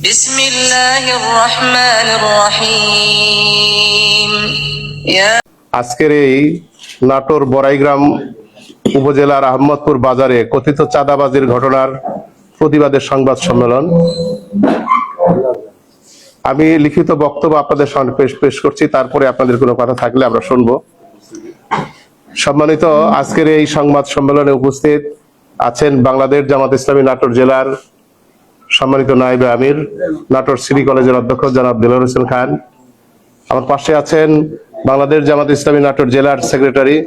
بسم الله الرحمن الرحيم يا আজকের এই নাটোর বড়াইগ্রাম উপজেলার আহমদপুর বাজারে কথিত চাঁদাবাজির ঘটনার প্রতিবাদের সংবাদ সম্মেলন আমি লিখিত বক্তব্য আপনাদের সামনে পেশ পেশ করছি তারপরে আপনাদের কোনো কথা থাকলে আমরা শুনবো সম্মানিত আজকের এই সংবাদ সম্মেলনে উপস্থিত আছেন বাংলাদেশ জামাত ইসলামী নাটোর জেলার সম্মানিত নাইবে আমির, নাটোর সিটি কলেজের অধ্যক্ষ জনাব দিলর হোসেন খান। আমার পাশে আছেন বাংলাদেশ জামাত ইসলামী নাটোর জেলার সেক্রেটারি,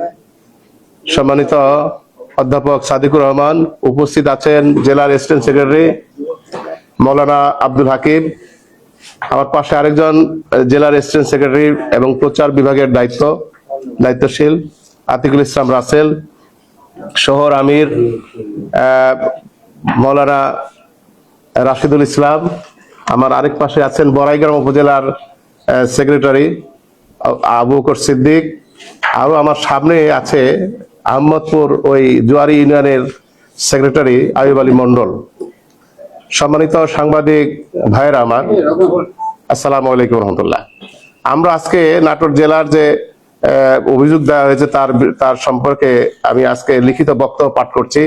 সম্মানিত অধ্যাপক সাদিকুর রহমান। উপস্থিত আছেন জেলার অ্যাসিস্ট্যান্ট সেক্রেটারি মৌলানা আব্দুল হাকিম। আমার পাশে আরেকজন জেলার অ্যাসিস্ট্যান্ট সেক্রেটারি এবং প্রচার বিভাগের দায়িত্ব, দায়িত্বশীল আতিকুল ইসলাম রাসেল, শহর আমির মৌলানা রাশিদুল ইসলাম, আমার আরেক পাশে আছেন বড়াইগ্রাম উপজেলার সেক্রেটারি আবু বকর সিদ্দিক আরও আমার সামনে আছে আহমদপুর ওই জুয়ারি ইউনিয়নের সেক্রেটারি আয়ুব আলী মন্ডল সম্মানিত সাংবাদিক ভাইয়েরা আমার, আসসালামু আলাইকুম রহমতুল্লাহ। আমরা আজকে নাটোর জেলার যে অভিযোগ দেওয়া হয়েছে তার তার সম্পর্কে আমি আজকে লিখিত বক্তব্য পাঠ করছি।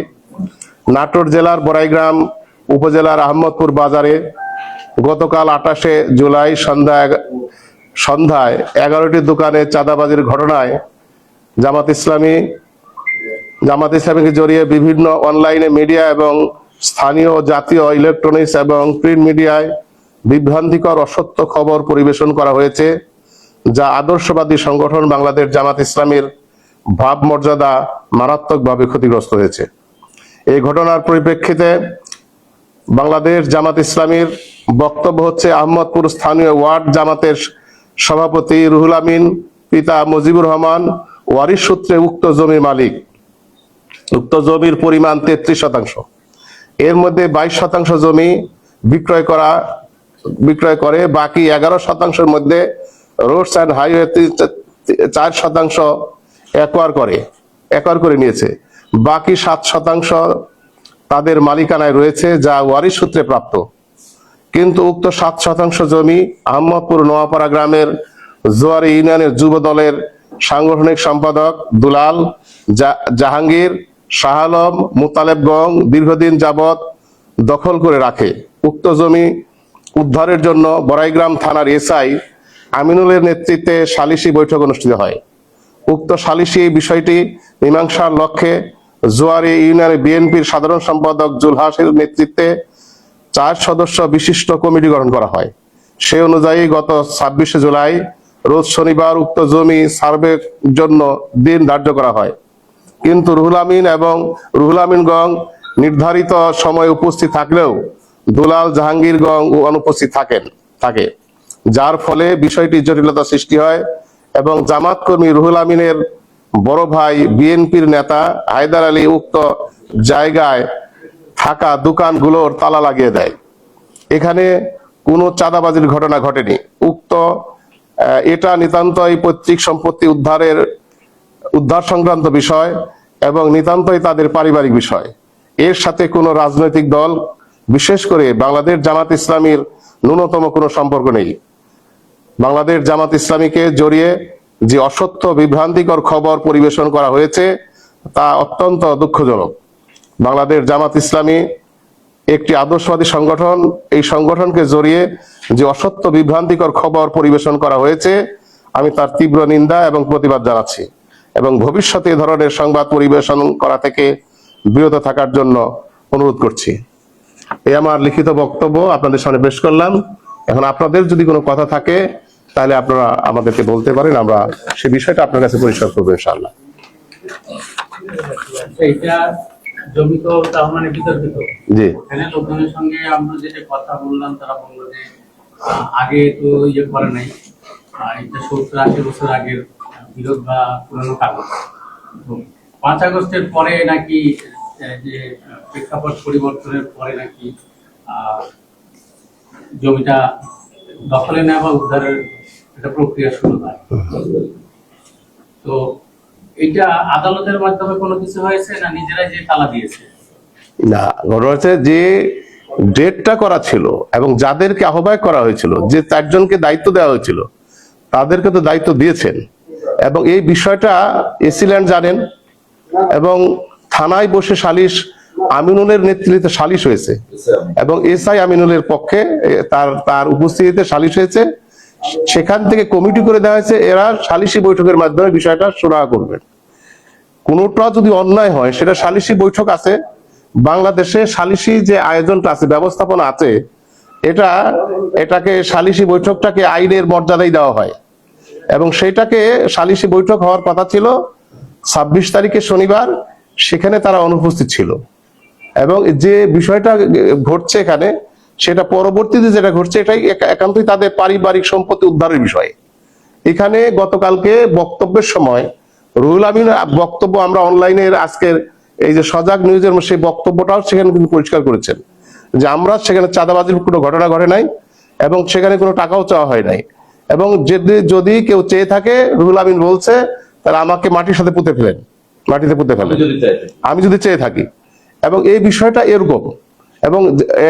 নাটোর জেলার বড়াইগ্রাম উপজেলার আহমদপুর বাজারে গতকাল আঠাশে জুলাই সন্ধ্যা সন্ধ্যায় এগারোটি দোকানে চাঁদাবাজির ঘটনায় জামাত ইসলামী, জামাত ইসলামীকে জড়িয়ে বিভিন্ন অনলাইনে মিডিয়া এবং স্থানীয় জাতীয় ইলেকট্রনিক্স এবং প্রিন্ট মিডিয়ায় বিভ্রান্তিকর, অসত্য খবর পরিবেশন করা হয়েছে, যা আদর্শবাদী সংগঠন বাংলাদেশ জামাত ইসলামীর ভাবমর্যাদা মারাত্মকভাবে ক্ষতিগ্রস্ত হয়েছে। এই ঘটনার পরিপ্রেক্ষিতে বাংলাদেশ জামাত ইসলামীর বক্তব্য হচ্ছে আহমদপুর স্থানীয় ওয়ার্ড জামাতের সভাপতি রুহুল আমিন, পিতা মুজিবুর রহমান, ওয়ারিশ সূত্রে উক্ত জমির মালিক। উক্ত জমির পরিমাণ তেত্রিশ শতাংশ। এর মধ্যে বাইশ শতাংশ জমি বিক্রয় করা, বিক্রয় করে, বাকি এগারো শতাংশের মধ্যে রোডস অ্যান্ড হাইওয়ে চার শতাংশ একোয়ার করে একোয়ার করে নিয়েছে। বাকি সাত শতাংশ তাদের মালিকানায় রয়েছে যা ওয়ারিশ সূত্রে প্রাপ্ত। কিন্তু উক্ত সাত শতাংশ জমি আহমদপুর নোয়াপাড়া গ্রামের জোয়ারি ইউনিয়নের যুব দলের সাংগঠনিক সম্পাদক দুলাল জাহাঙ্গীর, শাহ আলম, মুতালেব গং দীর্ঘদিন যাবৎ দখল করে রাখে। উক্ত জমি উদ্ধারের জন্য বড়াইগ্রাম থানার এসআই আমিনুলের নেতৃত্বে সালিসি বৈঠক অনুষ্ঠিত হয়। উক্ত এই বিষয়টি মীমাংসার লক্ষ্যে জোয়ারি ইউনিয়নের বিএনপির সাধারণ সম্পাদক জুলহাসের নেতৃত্বে চার সদস্য বিশিষ্ট কমিটি গঠন করা হয়। সে অনুযায়ী গত ছাব্বিশে জুলাই রোজ শনিবার উক্ত জমি সার্ভের জন্য দিন ধার্য করা হয়। কিন্তু রুহুল আমিন এবং রুহুল আমিন গং নির্ধারিত সময় উপস্থিত থাকলেও দুলাল জাহাঙ্গীর গং অনুপস্থিত থাকেন, থাকে, যার ফলে বিষয়টি জটিলতা সৃষ্টি হয় এবং জামাত কর্মী রুহুল আমিনের বড় ভাই বিএনপির নেতা হায়দার আলী উক্ত জায়গায় থাকা দোকানগুলোর তালা লাগিয়ে দেয়। এখানে কোনো চাঁদাবাজির ঘটনা ঘটেনি। উক্ত এটা নিতান্তই পৈতৃক সম্পত্তি উদ্ধারের, উদ্ধার সংক্রান্ত বিষয় এবং নিতান্তই তাদের পারিবারিক বিষয়। এর সাথে কোনো রাজনৈতিক দল, বিশেষ করে বাংলাদেশ জামাত ইসলামীর ন্যূনতম কোনো সম্পর্ক নেই। বাংলাদেশ জামাত ইসলামীকে জড়িয়ে যে অসত্য বিভ্রান্তিকর খবর পরিবেশন করা হয়েছে, তা অত্যন্ত দুঃখজনক। বাংলাদেশ জামাত ইসলামী একটি আদর্শবাদী সংগঠন, এই সংগঠনকে জড়িয়ে যে অসত্য বিভ্রান্তিকর খবর পরিবেশন করা হয়েছে, আমি তার তীব্র নিন্দা এবং প্রতিবাদ জানাচ্ছি এবং ভবিষ্যতে এ ধরনের সংবাদ পরিবেশন করা থেকে বিরত থাকার জন্য অনুরোধ করছি। এই আমার লিখিত বক্তব্য আপনাদের সামনে পেশ করলাম। এখন আপনাদের যদি কোনো কথা থাকে তাহলে আপনারা আমাদেরকে বলতে পারেন আমরা সে বিষয়টা আপনার কাছে পরিষ্কার করব জি। লোকজনের সঙ্গে আমরা যেটা কথা বললাম তারা বলল যে আগে তো ইয়ে করে নাই। এটা সত্তর আশি বছর আগের বিরোধ বা পুরনো কাগজ। তো পাঁচ আগস্টের পরে নাকি যে প্রেক্ষাপট পরিবর্তনের পরে নাকি জমিটা দখলে নেওয়া বা উদ্ধারের একটা প্রক্রিয়া শুরু হয়। তো এটা আদালতের মাধ্যমে কোনো কিছু হয়েছে না নিজেরাই যে তালা দিয়েছে? না ঘটনা হচ্ছে যে ডেটটা করা ছিল এবং যাদেরকে আহ্বায়ক করা হয়েছিল, যে চারজনকে দায়িত্ব দেওয়া হয়েছিল, তাদেরকে তো দায়িত্ব দিয়েছেন। এবং এই বিষয়টা এসিল্যান্ড জানেন এবং থানায় বসে সালিশ আমিনুলের নেতৃত্বে সালিশ হয়েছে। এবং এসআই আমিনুলের পক্ষে তার তার উপস্থিতিতে সালিশ হয়েছে। সেখান থেকে কমিটি করে দেওয়া হয়েছে, এরা সালিশি বৈঠকের মাধ্যমে বিষয়টা সুরাহা করবেন কোনোটা যদি অন্যায় হয়, সেটা সালিশি বৈঠক আছে, বাংলাদেশে সালিশি যে আয়োজনটা আছে, ব্যবস্থাপনা আছে, এটা, এটাকে সালিশি বৈঠকটাকে আইনের মর্যাদাই দেওয়া হয়। এবং সেটাকে সালিশি বৈঠক হওয়ার কথা ছিল ছাব্বিশ তারিখে শনিবার, সেখানে তারা অনুপস্থিত ছিল। এবং যে বিষয়টা ঘটছে এখানে সেটা পরবর্তীতে যেটা ঘটছে এটাই একা- একান্তই তাদের পারিবারিক সম্পত্তি উদ্ধারের বিষয়। এখানে গতকালকে বক্তব্যের সময় রুহুল আমিন বক্তব্য আমরা অনলাইনে আজকের এই যে সজাগ নিউজের সেই বক্তব্যটাও সেখানে কিন্তু পরিষ্কার করেছেন যে আমরা সেখানে চাঁদাবাজির কোনো ঘটনা ঘটে নাই এবং সেখানে কোনো টাকাও চাওয়া হয় নাই। এবং যদি যদি কেউ চেয়ে থাকে রুহুল আমিন বলছে তাহলে আমাকে মাটির সাথে পুঁতে ফেলেন। মাটিতে পুঁতে ফেলেন। আমি যদি চেয়ে থাকি। এবং এই বিষয়টা এরকম। এবং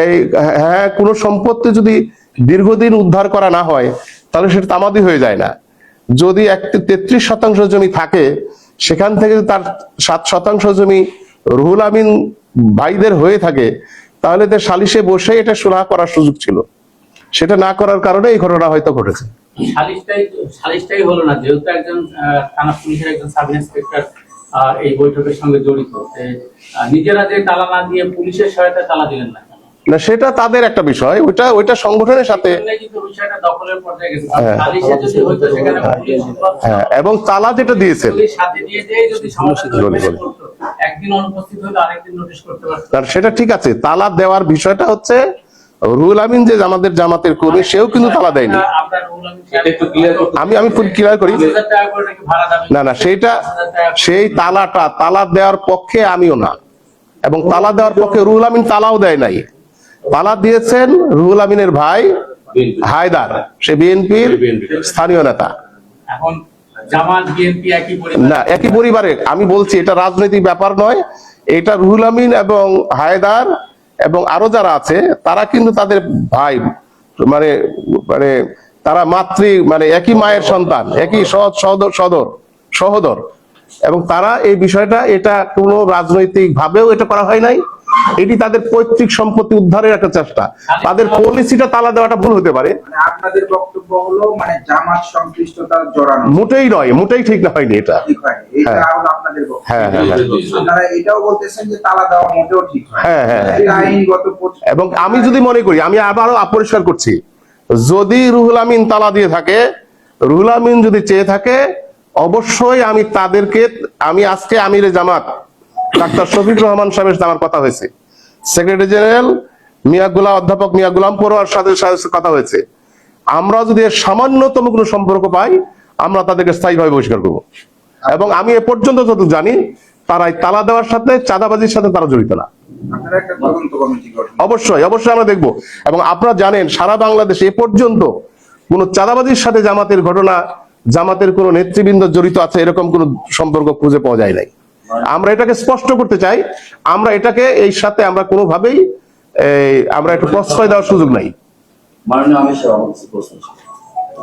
এই হ্যাঁ কোনো সম্পত্তি যদি দীর্ঘদিন উদ্ধার করা না হয়, তাহলে সেটা তামাদি হয়ে যায় না। যদি এক তেত্রিশ শতাংশ জমি থাকে, সেখান থেকে তার সাত শতাংশ জমি রুহুল আমিন ভাইদের হয়ে থাকে, তাহলে তার সালিশে বসে এটা সুরাহা করার সুযোগ ছিল। সেটা না করার কারণে এই ঘটনা হয়তো ঘটেছে। সালিশটাই সালিশটাই হলো না। যেহেতু একজন থানা পুলিশের একজন সাব ইন্সপেক্টর এই বৈঠকের সঙ্গে জড়িত। নিজেরা যে তালা না দিয়ে পুলিশের সহায়তা তালা দিলেন না না সেটা তাদের একটা বিষয়। ওইটা ওইটা সংগঠনের সাথে এখানে কিন্তু বিষয়টা দখলের পর্যায়ে গেছে। হ্যাঁ। পুলিশ হ্যাঁ এবং তালা যেটা দিয়েছেন পুলিশ সাথে দিয়ে দিয়ে যদি সমস্যা বলি, বলি। করতো। একদিন অনুপস্থিত হলে আরেকদিন নোটিশ করতে পারতো। কারণ সেটা ঠিক আছে। তালা দেওয়ার বিষয়টা হচ্ছে রুহুল আমিন যে আমাদের জামাতের কর্মী সেও কিন্তু তালা দেয়নি। আমি আমি ফুল ক্লিয়ার করি। না না সেইটা সেই তালাটা তালা দেওয়ার পক্ষে আমিও না। এবং তালা দেওয়ার পক্ষে রুহুল আমিন তালাও দেয় নাই। তালা দিয়েছেন রুহুল আমিনের ভাই হায়দার। সে বিএনপির স্থানীয় নেতা। এখন না একই পরিবারে আমি বলছি এটা রাজনৈতিক ব্যাপার নয়। এটা রুহুল আমিন এবং হায়দার এবং আরও যারা আছে, তারা কিন্তু তাদের ভাই মানে মানে তারা মাতৃ মানে একই মায়ের সন্তান, একই সহদ সহদর সদর, সহদর। এবং তারা এই বিষয়টা, এটা কোনো রাজনৈতিক ভাবেও এটা করা হয় নাই। এটি তাদের পৈতৃক সম্পত্তি উদ্ধারের একটা চেষ্টা। তাদের পলিসিটা তালা দেওয়াটা ভুল হতে পারে। মানে আপনাদের বক্তব্য হলো মানে জামাত সংশ্লিষ্টতা জড়ানো। মোটেই নয় মোটেই ঠিক না হয়নি এটা। এটা হ্যাঁ। হলো আপনাদের হ্যাঁ হ্যাঁ হ্যাঁ। আপনারা এটাও বলতেছেন যে তালা দেওয়া মোটেও ঠিক হ্যাঁ, হ্যাঁ, হ্যাঁ। আইনগত এবং আমি যদি মনে করি আমি আবারও পরিষ্কার করছি যদি রুহুল আমিন তালা দিয়ে থাকে রুহুল আমিন যদি চেয়ে থাকে অবশ্যই আমি তাদেরকে আমি আজকে আমির জামাত ডাক্তার শফিক রহমান সাহেবের সাথে আমার কথা হয়েছে। সেক্রেটারি জেনারেল মিয়া গুলাম অধ্যাপক মিয়া গুলাম পড়ুয়ার সাথে সাথে কথা হয়েছে। আমরা যদি এর সামান্যতম কোনো সম্পর্ক পাই আমরা তাদেরকে স্থায়ীভাবে বহিষ্কার করব। এবং আমি এ পর্যন্ত যত জানি তারাই তালা দেওয়ার সাথে চাঁদাবাজির সাথে তারা জড়িত না। অবশ্যই অবশ্যই আমরা দেখব। এবং আপনারা জানেন সারা বাংলাদেশে এ পর্যন্ত কোন চাঁদাবাজির সাথে জামাতের ঘটনা জামাতের কোন নেতৃবৃন্দ জড়িত আছে এরকম কোন সম্পর্ক খুঁজে পাওয়া যায় নাই। আমরা এটাকে স্পষ্ট করতে চাই আমরা এটাকে এই সাথে আমরা কোনোভাবেই আমরা একটু প্রশ্রয় দেওয়ার সুযোগ নাই।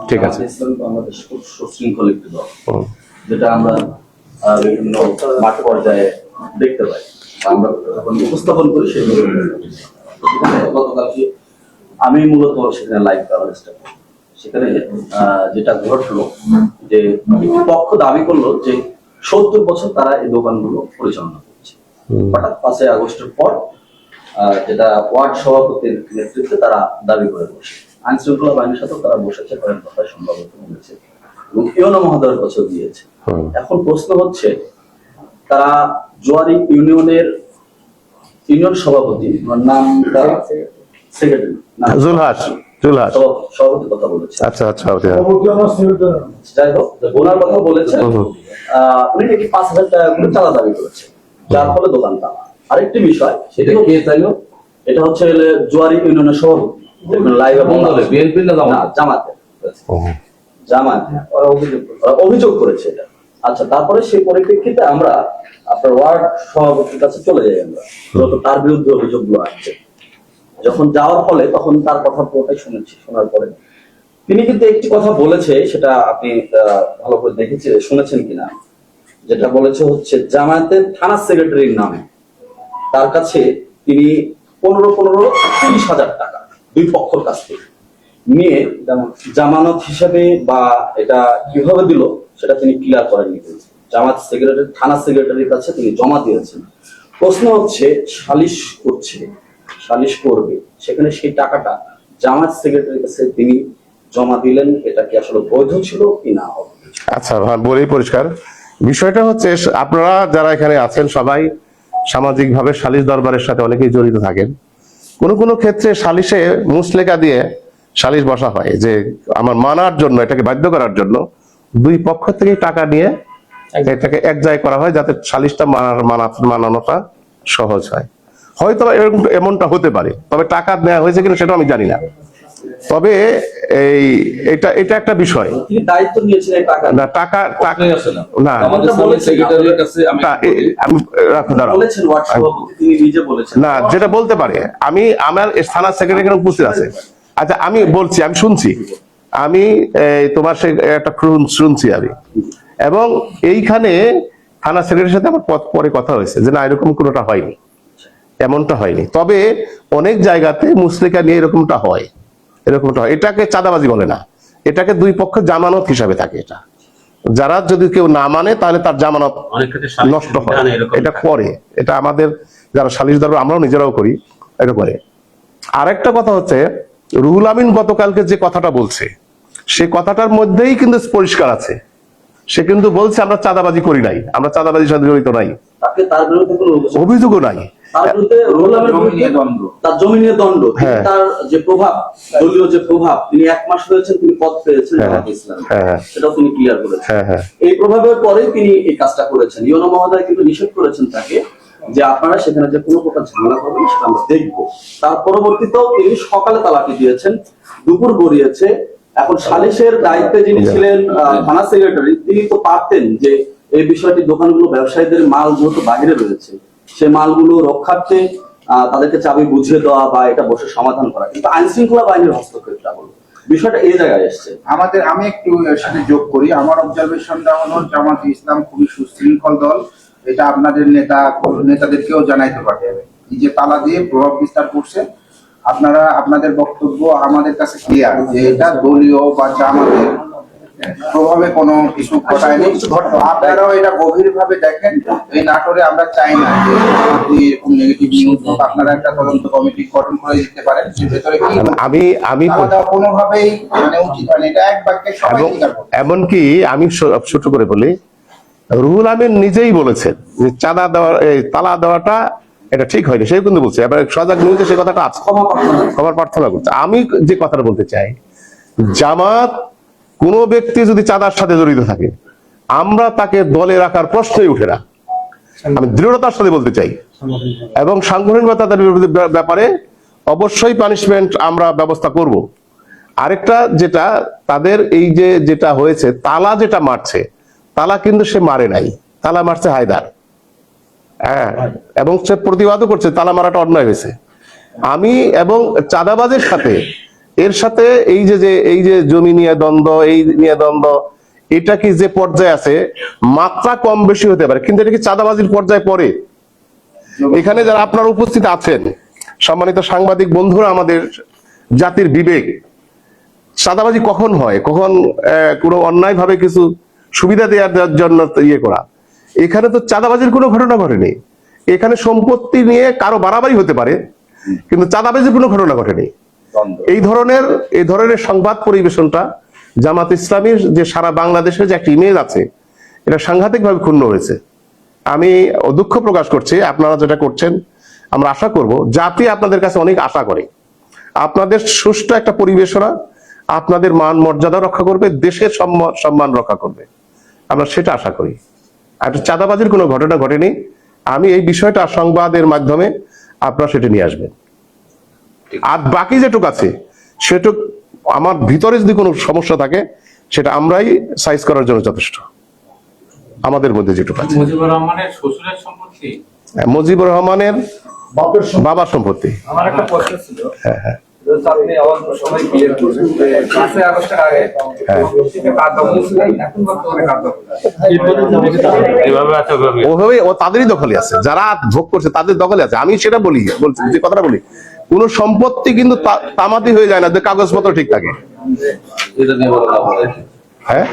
ঠিক আছে। যেটা আমরা বিভিন্ন মাঠ পর্যায়ে দেখতে পাই। আমরা উপস্থাপন করি গতকালকে আমি মূলত সেখানে লাইভ কভারেজটা। সেখানে আহ, যেটা ঘটলো যে পক্ষ দাবি করল যে সত্তর বছর তারা এই দোকানগুলো পরিচালনা করছে। হঠাৎ পাঁচই আগস্টের পর আহ, যেটা ওয়ার্ড সভাপতির নেতৃত্বে তারা দাবি করে বসে। আইন শৃঙ্খলা বাহিনীর সাথেও তারা বসেছে কয়েক কথা সম্ভবত বলেছে। এবং ইউনো মহোদয়ের কাছেও দিয়েছে এখন প্রশ্ন হচ্ছে তারা জোয়ারি ইউনিয়নের ইউনিয়ন সভাপতি নামটা সেক্রেটারি। জুলহাস। জুলহাস সভা- সভাপতির কথা বলেছে আচ্ছা আচ্ছা আচ্ছা। যাই হোক ওনার কথা বলেছে উনি নাকি পাঁচ হাজার টাকা করে চাঁদা দাবি করেছে যার ফলে দোকান আরেকটি বিষয় সেটা কে চাইলো? এটা হচ্ছে জোয়ারি ইউনিয়নের সভাপতি। লাইভ বিএনপি না জামাতে। জামাত। ওরা অভিযোগ ওরা অভিযোগ করেছে এটা। আচ্ছা তারপরে সেই পরিপ্রেক্ষিতে আমরা আপনার ওয়ার্ড সভাপতির কাছে চলে যাই আমরা। যত তার বিরুদ্ধে অভিযোগগুলো আসছে। যখন যাওয়ার ফলে তখন তার কথা পুরোটাই শুনেছি, শোনার পরে। তিনি কিন্তু একটি কথা বলেছে, সেটা আপনি ভালো করে দেখেছে, শুনেছেন কিনা? যেটা বলেছে হচ্ছে, জামায়াতের থানা সেক্রেটারির নামে তার কাছে তিনি পনেরো পনেরো তিরিশ হাজার টাকা দুই পক্ষর কাছ থেকে নিয়ে জামানত হিসেবে বা এটা কীভাবে দিল, সেটা তিনি ক্লিয়ার করেননি। জামাত সেক্রেটারি, থানা সেক্রেটারির কাছে তিনি জমা দিয়েছেন। প্রশ্ন হচ্ছে, সালিশ করছে সালিশ করবে সেখানে সেই টাকাটা জামাত সেক্রেটারির কাছে তিনি জমা দিলেন এটা কি আসলে বৈধ ছিল কি না? আচ্ছা হ্যাঁ, বলি পরিষ্কার। বিষয়টা হচ্ছে আপনারা যারা এখানে আছেন সবাই সামাজিকভাবে সালিশ দরবারের সাথে অনেকেই জড়িত থাকেন। কোন কোন ক্ষেত্রে সালিশে মুসলেকা দিয়ে সালিশ বসা হয় যে আমার মানার জন্য এটাকে বাধ্য করার জন্য দুই পক্ষ থেকে টাকা নিয়ে এটাকে এক জায়গায় করা হয় যাতে সালিশটা মানার মানা মানানোটা সহজ হয়। হয়তো এরকম এমনটা হতে পারে তবে টাকা নেওয়া হয়েছে কিনা সেটা আমি জানি না। তবে এই এটা এটা একটা বিষয়। দায়িত্ব নিয়েছেন টাকা না টাকা টাকা না। আমি না যেটা বলতে পারে আমি আমার থানা সেক্রেটারি এখানে উপস্থিত আছে? আচ্ছা আমি বলছি আমি শুনছি। আমি এই, তোমার সে একটা শুন- শুনছি আমি। এবং এইখানে থানা সেক্রেটারির সাথে আমার পরে কথা হয়েছে যে না এরকম কোনোটা হয়নি। এমনটা হয়নি। তবে অনেক জায়গাতে মুসলিকা নিয়ে এরকমটা হয়। এরকমটা হয়। এটাকে চাঁদাবাজি বলে না। এটাকে দুই পক্ষ জামানত হিসাবে থাকে এটা। যারা যদি কেউ না মানে তাহলে তার জামানত অনেক ক্ষেত্রে সালিশ নষ্ট হয়। এটা করে। এটা আমাদের যারা সালিশ দরবার আমরাও নিজেরাও করি। এটা করে। আরেকটা কথা হচ্ছে রুহুল আমিন গতকালকে যে কথাটা বলছে সে কথাটার মধ্যেই কিন্তু পরিষ্কার আছে। সে কিন্তু বলছে আমরা চাঁদাবাজি করি নাই। আমরা চাঁদাবাজির সাথে জড়িত নাই। তাকে তার বিরুদ্ধে কোনো অভিযোগ অভিযোগও নাই। তার বিরুদ্ধে জমি নিয়ে বিরুদ্ধে দ্বন্দ্ব। তার জমি নিয়ে দণ্ড তিনি হ্যাঁ। তার যে প্রভাব দলীয় যে প্রভাব তিনি এক মাস হয়েছেন তিনি পদ পেয়েছেন হ্যাঁ। ইসলাম হ্যাঁ। তিনি ক্লিয়ার করেছেন হ্যাঁ হ্যাঁ এই প্রভাবের পরেই তিনি এই কাজটা করেছেন মহোদয় কিন্তু নিষেধ করেছেন তাকে যে আপনারা সেখানে যে কোনো প্রকার ঝামেলা করবেন সেটা আমরা দেখব তার পরবর্তীতেও তিনি সকালে তালাটি দিয়েছেন দুপুর গড়িয়েছে এখন সালিশের দায়িত্বে যিনি ছিলেন আহ, থানা সেক্রেটারি তিনি তো পারতেন যে এই বিষয়টি দোকানগুলো ব্যবসায়ীদের মাল যেহেতু বাইরে রয়েছে সে মালগুলো রক্ষার্থে তাদেরকে চাবি বুঝিয়ে দেওয়া বা এটা বসে সমাধান করা। কিন্তু আইন শৃঙ্খলা বাহিনীর হস্তক্ষেপটা হলো বিষয়টা এই জায়গায় এসছে। আমাদের, আমি একটু সাথে যোগ করি। আমার অবজারভেশনটা হলো জামাত ইসলাম খুবই সুশৃঙ্খল দল। এটা আপনাদের নেতা, নেতাদেরকেও জানাইতে পারে এই যে তালা দিয়ে প্রভাব বিস্তার করছে, আপনারা, আপনাদের বক্তব্য আমাদের কাছে ক্লিয়ার যে এটা দলীয় বা জামাতের প্রভাবে কোনো কিছু ঘটায়নি। আপনারাও এটা গভীর ভাবে দেখেন। এই নাটোরে আমরা চাই না যে এরকম নেগেটিভ নিউজ আপনারা একটা তদন্ত কমিটি গঠন করে দিতে পারেন। ভেতরে কি আমি আমি কোনোভাবেই মানে উচিত হয়নি। এটা এক বাক্যে সবাই এমনকি আমি ছোট করে বলি রুহুল আমিন নিজেই বলেছেন যে চাঁদা দেওয়া এই তালা দেওয়াটা এটা ঠিক হয়নি। সেও কিন্তু বলছে এবার সজাগ নিউজে সে কথাটা আছে। ক্ষমা প্রার্থনা প্রার্থনা করছে। আমি যে কথাটা বলতে চাই জামাত কোনো ব্যক্তি যদি চাঁদার সাথে জড়িত থাকে, আমরা তাকে দলে রাখার প্রশ্নই উঠে না। আমি দৃঢ়তার সাথে বলতে চাই। এবং সাংগঠনিকতার ব্যাপারে অবশ্যই পানিশমেন্ট আমরা ব্যবস্থা করব। আরেকটা যেটা, তাদের এই যে যেটা হয়েছে, তালা যেটা মারছে, তালা কিন্তু সে মারে নাই। তালা মারছে হায়দার। হ্যাঁ এবং সে প্রতিবাদও করছে, তালা মারাটা অন্যায় হয়েছে। আমি এবং চাঁদাবাজের সাথে এর সাথে এই যে যে, এই যে জমি নিয়ে দ্বন্দ্ব, এই নিয়ে দ্বন্দ্ব, এটা কি যে পর্যায়ে আছে? মাত্রা কম বেশি হতে পারে, কিন্তু এটা কি চাঁদাবাজির পর্যায়ে পড়ে? এখানে যারা আপনারা উপস্থিত আছেন, সম্মানিত সাংবাদিক বন্ধুরা আমাদের জাতির বিবেক, চাঁদাবাজি কখন হয়? কখন কোনো অন্যায় ভাবে কিছু সুবিধা দেওয়ার জন্য ইয়ে করা? এখানে তো চাঁদাবাজির কোনো ঘটনা ঘটেনি। এখানে সম্পত্তি নিয়ে কারও বাড়াবাড়ি হতে পারে, কিন্তু চাঁদাবাজির কোনো ঘটনা ঘটেনি। এই ধরনের এই ধরনের সংবাদ পরিবেশনটা জামাত ইসলামীর যে সারা বাংলাদেশের যে একটা ইমেজ আছে, এটা সাংঘাতিকভাবে ক্ষুণ্ণ হয়েছে। আমি দুঃখ প্রকাশ করছি, আপনারা যেটা করছেন, আমরা আশা করব জাতি আপনাদের কাছে অনেক আশা করে। আপনাদের সুষ্ঠু একটা পরিবেশনা, আপনাদের মান মর্যাদা রক্ষা করবে, দেশের সম্মান রক্ষা করবে। আমরা সেটা আশা করি। আর চাঁদাবাজির কোনো ঘটনা ঘটেনি। আমি এই বিষয়টা সংবাদের মাধ্যমে আপনারা সেটা নিয়ে আসবেন। আর বাকি যেটুক আছে সেটুক আমার ভিতরে যদি কোনো সমস্যা থাকে সেটা আমরাই সাইজ করার জন্য যথেষ্ট। আমাদের মধ্যে যেটুকু আছে। মুজিবুর রহমানের শ্বশুরের সম্পত্তি? মুজিবুর রহমানের বাবার সম্পত্তি। আমার একটা প্রশ্ন ছিল। হ্যাঁ হ্যাঁ। হ্যাঁ। ওভাবে ও তাদেরই দখলে আছে। যারা ভোগ করছে তাদের দখলে আছে। আমি সেটা বলি বলছি যে কথাটা বলি। কোন সম্পত্তি কিন্তু তামাতি হয়ে যায় না যে কাগজপত্র ঠিক থাকে। বলা হ্যাঁ?